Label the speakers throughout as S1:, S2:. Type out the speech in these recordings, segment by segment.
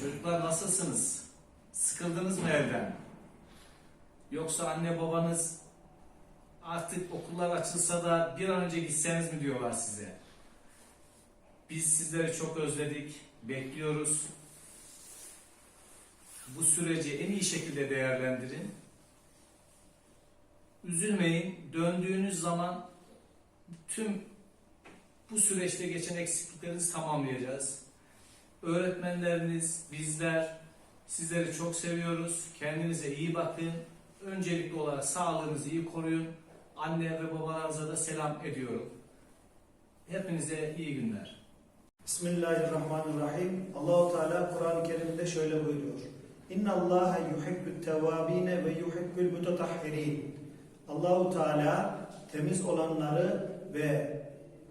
S1: Çocuklar nasılsınız? Sıkıldınız mı evden? Yoksa anne babanız artık okullar açılsa da bir an önce gitseniz mi diyorlar size? Biz sizleri çok özledik, bekliyoruz. Bu süreci en iyi şekilde değerlendirin. Üzülmeyin, döndüğünüz zaman tüm bu süreçte geçen eksikliklerinizi tamamlayacağız. Öğretmenleriniz, bizler sizleri çok seviyoruz. Kendinize iyi bakın. Öncelikli olarak sağlığınızı iyi koruyun. Anne ve babalarınıza da selam ediyorum. Hepinize iyi günler.
S2: Bismillahirrahmanirrahim. Allahu Teala Kur'an-ı Kerim'de şöyle buyuruyor. İnna Allaha yuhibbut tevabine ve yuhibbul mutatahhirin. Allahu Teala temiz olanları ve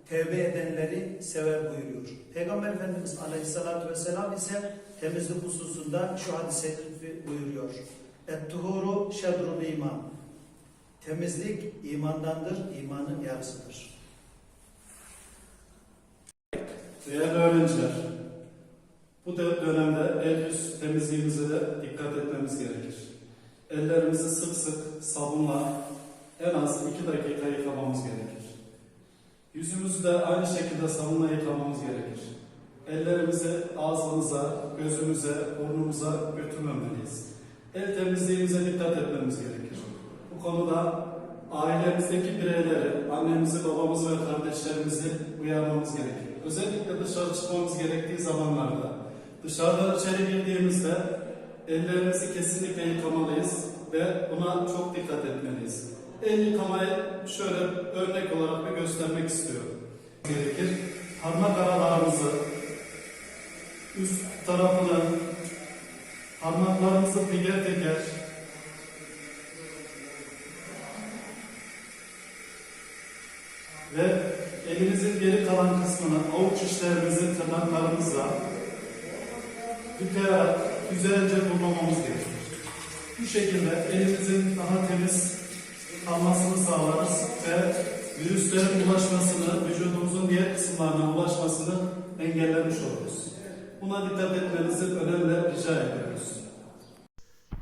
S2: tevbe edenleri sever buyuruyor. Peygamber Efendimiz Aleyhisselatü Vesselam ise temizlik hususunda şu hadise buyuruyor. Et-tuhuru şedrul iman. Temizlik imandandır, imanın yarısıdır.
S3: Değerli öğrenciler, bu de- dönemde el yüz temizliğimize de dikkat etmemiz gerekir. Ellerimizi sık sık sabunla en az 2 dakika yıkamamız gerekir. Yüzümüzü de aynı şekilde sabunla yıkamamız gerekir. Ellerimizi ağzımıza, gözümüze, burnumuza götürmemeliyiz. El temizliğimize dikkat etmemiz gerekir. Bu konuda ailemizdeki bireyleri, annemizi, babamızı ve kardeşlerimizi uyarmamız gerekir. Özellikle dışarı çıkmamız gerektiği zamanlarda, dışarıdan içeri girdiğimizde ellerimizi kesinlikle yıkamalıyız ve buna çok dikkat etmeliyiz. El yıkamayı şöyle örnek olarak bir göstermek istiyorum. Gerekir. Parmak aralarımızı, üst tarafını, parmaklarımızı teker teker ve elimizin geri kalan kısmını avuç içlerimizin tırnaklarımızla tıkayarak güzelce bulmamamız gerekir. Bu şekilde elimizin daha temiz kalmasını sağlarız ve virüslerin ulaşmasını, vücudumuzun diğer kısımlarına ulaşmasını engellemiş oluruz. Buna dikkat etmenizi önemli rica ediyoruz.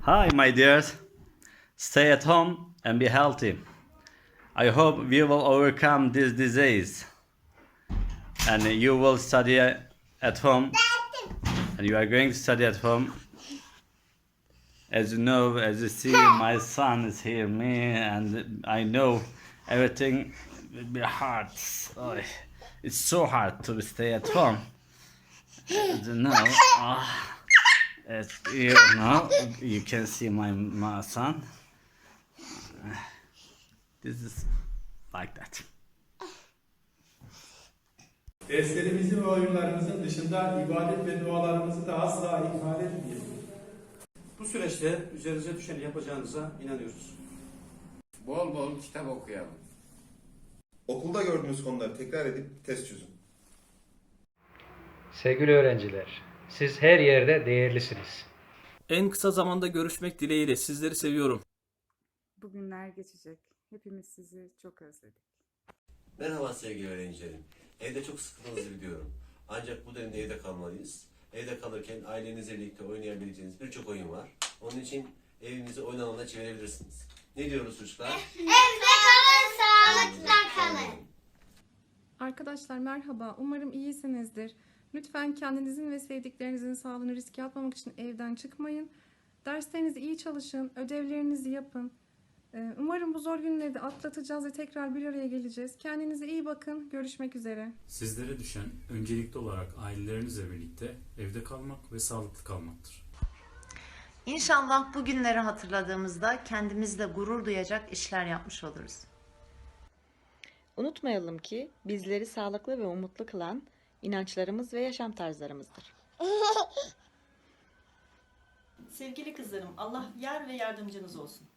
S4: Hi, my dears. Stay at home and be healthy. I hope we will overcome this disease. And you will study at home. And you are going to study at home. As you know, as you see, my son is here, me, and I know everything will be hard. Oh, it's so hard to stay at home. As you know, ah. As you know, you can see my, my son. This is like that.
S5: Derslerimizi ve oyunlarımızın dışında ibadet ve dualarımızı da asla ihmal etmeyelim.
S6: Bu süreçte üzerinize düşeni yapacağınıza inanıyoruz.
S7: Bol bol kitap okuyalım.
S8: Okulda gördüğünüz konuları tekrar edip test çözün.
S9: Sevgili öğrenciler, siz her yerde değerlisiniz.
S10: En kısa zamanda görüşmek dileğiyle sizleri seviyorum.
S11: Bugünler geçecek. Hepimiz sizi çok özledik.
S12: Merhaba sevgili öğrencilerim. Evde çok sıkıldığınızı biliyorum. Ancak bu dönemde evde kalmalıyız. Evde kalırken ailenizle birlikte oynayabileceğiniz birçok oyun var. Onun için evinizi oyun alanına çevirebilirsiniz. Ne diyoruz çocuklar?
S13: Evde kalın, sağlıkla kalın.
S11: Arkadaşlar merhaba. Umarım iyisinizdir. Lütfen kendinizin ve sevdiklerinizin sağlığını riske atmamak için evden çıkmayın. Derslerinizi iyi çalışın, ödevlerinizi yapın. Ee, Umarım bu zor günleri de atlatacağız ve tekrar bir araya geleceğiz. Kendinize iyi bakın. Görüşmek üzere.
S14: Sizlere düşen öncelikli olarak ailelerinizle birlikte evde kalmak ve sağlıklı kalmaktır.
S15: İnşallah bu günleri hatırladığımızda kendimizle gurur duyacak işler yapmış oluruz.
S16: Unutmayalım ki bizleri sağlıklı ve umutlu kılan inançlarımız ve yaşam tarzlarımızdır.
S17: Sevgili kızlarım, Allah yar ve yardımcınız olsun.